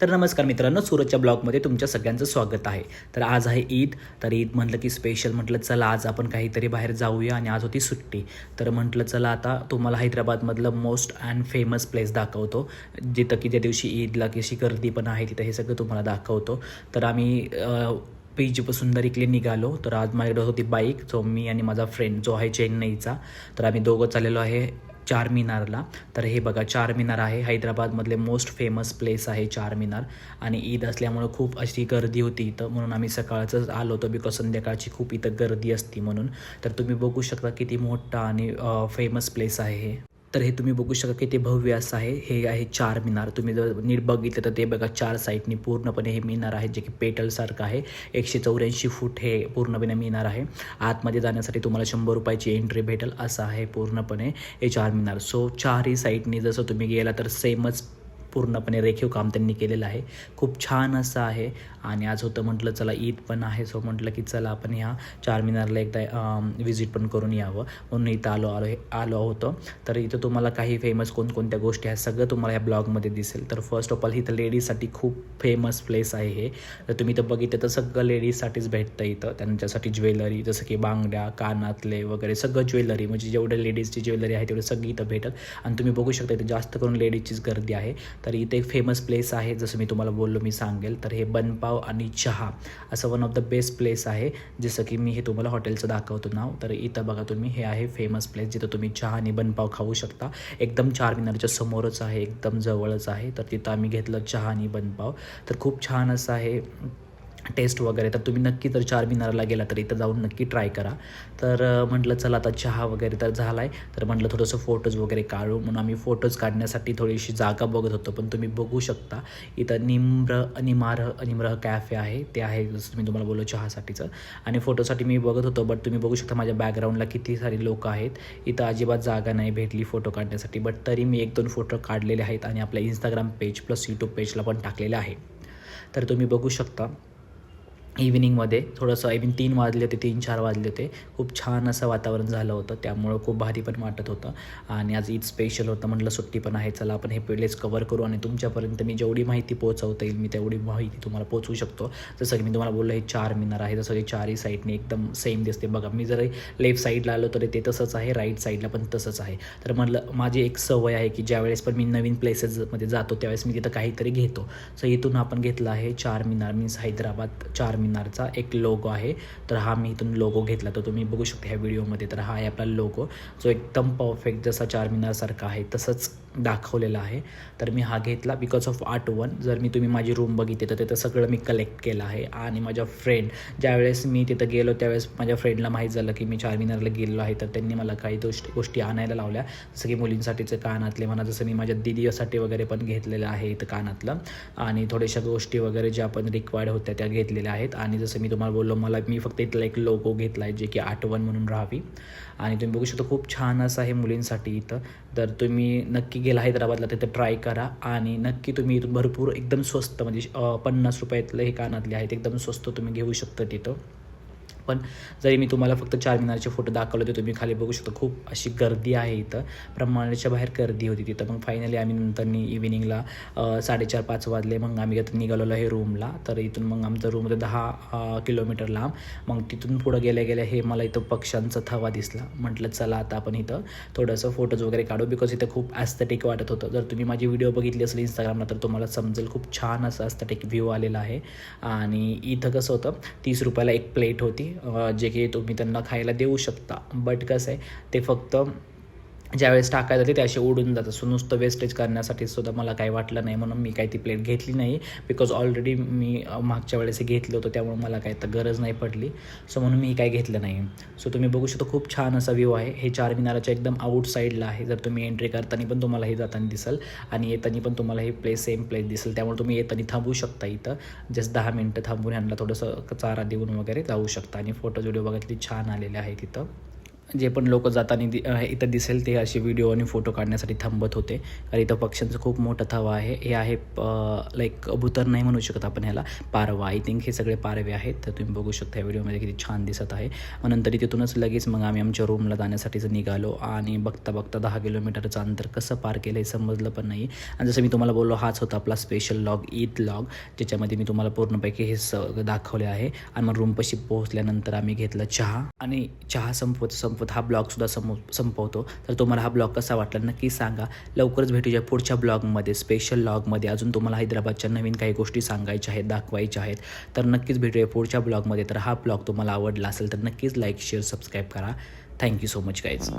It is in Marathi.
तर नमस्कार मित्रांनो सूरजच्या ब्लॉगमध्ये तुमच्या सगळ्यांचं स्वागत आहे. तर आज आहे ईद तर ईद म्हटलं की स्पेशल म्हटलं चला आज आपण काहीतरी बाहेर जाऊया आणि आज होती सुट्टी. तर म्हटलं चला आता तुम्हाला हैदराबादमधलं मोस्ट अँड फेमस प्लेस दाखवतो. जिथं की त्या दिवशी ईदला कशी गर्दी पण आहे तिथं हे सगळं तुम्हाला दाखवतो. तर आम्ही अं, पीजीपासून इकडे निघालो तर आज माझ्याकडे होती बाईक जो मी आणि माझा फ्रेंड जो आहे चेन्नईचा तर आम्ही दोघं चाललेलो आहे चारमिनारला तर हे बघा चारमिनार आहे. हैदराबादमधले मोस्ट फेमस प्लेस आहे चारमिनार आणि ईद असल्यामुळं खूप अशी गर्दी होती इथं. म्हणून आम्ही सकाळचंच आलो होतो बिकॉज संध्याकाळची खूप इथं गर्दी असती म्हणून. तर तुम्ही बघू शकता किती मोठा आणि फेमस प्लेस आहे हे. तर हे तुम्ही बघू शकता ते भव्य असं आहे. हे आहे चार मिनार. तुम्ही जर नीट बघितलं तर ते बघा चार साईडनी पूर्णपणे हे मिनार आहे जे की पेटलसारखं आहे. एकशे चौऱ्याऐंशी फूट हे पूर्णपणे मिनार आहे. आतमध्ये जाण्यासाठी तुम्हाला शंभर रुपयाची एंट्री भेटेल असं आहे पूर्णपणे हे चार मिनार. सो चारही साईडनी जसं तुम्ही गेला तर सेमच पूर्णपणे रेखीव काम त्यांनी केलेलं आहे. खूप छान असं आहे. आणि आज होतं म्हटलं चला ईद पण आहे. सो म्हटलं की चला आपण ह्या चार मिनारला एकदा व्हिजिट पण करून यावं. म्हणून इथं आलो आलो हे आलो होतो. तर इथं तुम्हाला काही फेमस कोणकोणत्या गोष्टी आहेत सगळं तुम्हाला ह्या ब्लॉगमध्ये दिसेल. तर फर्स्ट ऑफ ऑल इथं लेडीजसाठी खूप फेमस प्लेस आहे हे. तर तुम्ही इथं बघितलं तर सगळं लेडीजसाठीच भेटतं इथं. त्यांच्यासाठी ज्वेलरी जसं की बांगड्या कानातले वगैरे सगळं ज्वेलरी म्हणजे जेवढे लेडीजची ज्वेलरी आहे तेवढी सगळी इथं भेटत. आणि तुम्ही बघू शकता इथं जास्त करून लेडीजचीच गर्दी आहे. तर इथे एक फेमस प्लेस आहे. जसं मी तुम्हाला बोललो मी सांगेल. तर हे बनपाव आणि चहा असं one of the best place आहे. जसं की मी हे तुम्हाला हॉटेलचं दाखवतो नाव तर इथं बघा तुम्ही हे आहे फेमस प्लेस जिथं तुम्ही चहा आणि बनपाव खाऊ शकता. एकदम चार मिनारच्या समोरच आहे एकदम जवळच आहे. तर तिथं आम्ही घेतलं चहा आणि बनपाव. तर खूप छान असं आहे. टेस्ट वगैरे तर तुम्ही नक्की जर चार मिनारला गेला तर इथं जाऊन नक्की ट्राय करा. तर म्हटलं चला आता चहा वगैरे तर झाला आहे तर म्हटलं थोडंसं फोटोज वगैरे काढू. म्हणून आम्ही फोटोज काढण्यासाठी थोडीशी जागा बघत होतो पण तुम्ही बघू शकता इथं निम्र अनिमार अनिम्र कॅफे आहे. ते आहे जसं मी तुम्हाला बोललो चहासाठीचं. आणि फोटोसाठी मी बघत होतो बट तुम्ही बघू शकता माझ्या बॅकग्राऊंडला किती सारी लोक आहेत. इथं अजिबात जागा नाही भेटली फोटो काढण्यासाठी बट तरी मी एक दोन फोटो काढलेले आहेत आणि आपल्या इंस्टाग्राम पेज प्लस यूट्यूब पेजला पण टाकलेले आहे. तर तुम्ही बघू शकता इव्हिनिंगमध्ये थोडंसं आय मीन तीन वाजले होते तीन चार वाजले होते खूप छान असं वातावरण झालं होतं. त्यामुळं खूप भारी पण वाटत होतं. आणि आज ईद स्पेशल होतं म्हटलं सुट्टी पण आहे. चला आपण हे प्लेस कवर करू आणि तुमच्यापर्यंत मी जेवढी माहिती पोहोचवता येईल मी तेवढी माहिती तुम्हाला पोहोचवू शकतो. जसं की मी तुम्हाला बोललो हे चार मिनार आहे. जसं की चारही साईडने एकदम सेम दिसते. बघा मी जर लेफ्ट साईडला आलो तरी ते तसंच आहे. राईट साईडला पण तसंच आहे. तर म्हटलं माझी एक सवय आहे की ज्यावेळेस पण मी नवीन प्लेसेसमध्ये जातो त्यावेळेस मी तिथं काहीतरी घेतो. सो इथून आपण घेतलं आहे चार मिनार. मीन्स हैदराबाद चार सेमिनारचा एक लोगो आहे. तर हा मी इथून लोगो घेतला. तर तुम्ही बघू शकता ह्या व्हिडिओमध्ये तर हा आहे आपला लोगो जो एकदम परफेक्ट जसा चार मिनारसारखा आहे तसंच दाखवलेला आहे. तर मी हा घेतला बिकॉज ऑफ आर्ट वन जर मी तुम्ही माझी रूम बघितली तर तिथं सगळं मी कलेक्ट केलं आहे. आणि माझ्या फ्रेंड ज्यावेळेस मी तिथं गेलो त्यावेळेस माझ्या फ्रेंडला माहीत झालं की मी चार मिनारला गेलेलो आहे. तर त्यांनी मला काही गोष्टी गोष्टी आणायला लावल्या. जसं की मुलींसाठीचं कानातले म्हणा जसं मी माझ्या दिदीसाठी वगैरे पण घेतलेलं आहे इथं कानातलं. आणि थोड्याशा गोष्टी वगैरे ज्या पण रिक्वायर्ड होत्या त्या घेतलेल्या आहेत. आणि जसं मी तुम्हाला बोललो मला मी फक्त इथला एक लोगो घेतला आहे जे की आठवण म्हणून राहावी. आणि तुम्ही बघू शकता खूप छान असं आहे मुलींसाठी इथं. तर तुम्ही नक्की गेला हैदराबादला तिथं ट्राय करा. आणि नक्की तुम्ही इथून भरपूर एकदम स्वस्त म्हणजे पन्नास रुपयातले हे कानातले आहेत एकदम स्वस्त तुम्ही घेऊ शकता तिथं. पण जरी मी तुम्हाला फक्त चार मिनारचे फोटो दाखवले होते तुम्ही खाली बघू शकता खूप अशी गर्दी आहे इथं. प्रमाणाच्या बाहेर गर्दी होती तिथं. मग फायनली आम्ही नंतर इव्हिनिंगला साडेचार पाच वाजले. मग आम्ही आता निघालेलो आहे रूमला तर इथून मग आमचं रूम होतं दहा किलोमीटर लांब. मग तिथून पुढं गेल्या गेल्या हे मला इथं पक्ष्यांचा थवा दिसला. म्हटलं चला आता आपण इथं थोडंसं फोटोज वगैरे काढू. बिकॉज इथं खूप ॲस्थेटिक वाटत होतं. जर तुम्ही माझी व्हिडिओ बघितली असेल इंस्टाग्रामला तर तुम्हाला समजेल खूप छान असं ॲस्थेटिक व्ह्यू आलेला आहे. आणि इथं कसं होतं तीस रुपयाला एक प्लेट होती. जे की तुम्ही त्यांना खायला देऊ शकता. बट कसं आहे ते फक्त ज्यावेळेस टाकायचं ते ते असे उडून जातं. सो नुसतं वेस्टेज करण्यासाठी सुद्धा मला काही वाटलं नाही. म्हणून मी काही ती प्लेट घेतली नाही. बिकॉज ऑलरेडी मी मागच्या वेळेस हे घेतलं होतं. त्यामुळे मला काही तर गरज नाही पडली. सो म्हणून मी काही घेतलं नाही. सो तुम्ही बघू शकता खूप छान असा व्ह्यू आहे. हे चार मिनाराच्या एकदम आउट साईडला आहे. जर तुम्ही एंट्री करताना पण तुम्हाला हे जाताना दिसेल आणि येताना पण तुम्हाला हे प्लेस सेम प्लेस दिसेल. त्यामुळे तुम्ही येताना थांबू शकता इथं. जस्ट दहा मिनटं थांबून यांना थोडंसं चारा देऊन वगैरे जाऊ शकता. आणि फोटोज व्हिडिओ बघितली छान आलेले आहेत तिथं. जे पण लोक जाताना दि इथं दिसेल ते असे व्हिडिओ आणि फोटो काढण्यासाठी थांबत होते. कारण इथं पक्ष्यांचं खूप मोठं थवा आहे. हे आहे लाईक कबूतर नाही म्हणू शकत आपण ह्याला. पारवा आय थिंक हे सगळे पारवे आहेत. तर तुम्ही बघू शकता या व्हिडिओमध्ये किती छान दिसत आहे. मग नंतर तिथूनच लगेच मग आम्ही आमच्या रूमला जाण्यासाठीच निघालो आणि बघता बघता दहा किलोमीटरचं अंतर कसं पार केलं हे समजलं पण नाही. आणि जसं मी तुम्हाला बोललो हाच होता आपला स्पेशल लॉग ईद लॉग ज्याच्यामध्ये मी तुम्हाला पूर्णपैकी हे स दाखवले आहे. आणि मग रूमपाशी पोहोचल्यानंतर आम्ही घेतलं चहा. आणि चहा संपवत संपवत हा ब्लॉगसुद्धा सम संपवतो. तर तुम्हाला हा ब्लॉग कसा वाटला नक्की सांगा. लवकरच भेटूया पुढच्या ब्लॉगमध्ये स्पेशल लॉगमध्ये अजून तुम्हाला हैदराबादच्या नवीन काही गोष्टी सांगायच्या आहेत दाखवायच्या आहेत. तर नक्कीच भेटूया पुढच्या ब्लॉगमध्ये. तर हा ब्लॉग तुम्हाला आवडला असेल तर नक्कीच लाईक शेअर सबस्क्राईब करा. Thank you so much guys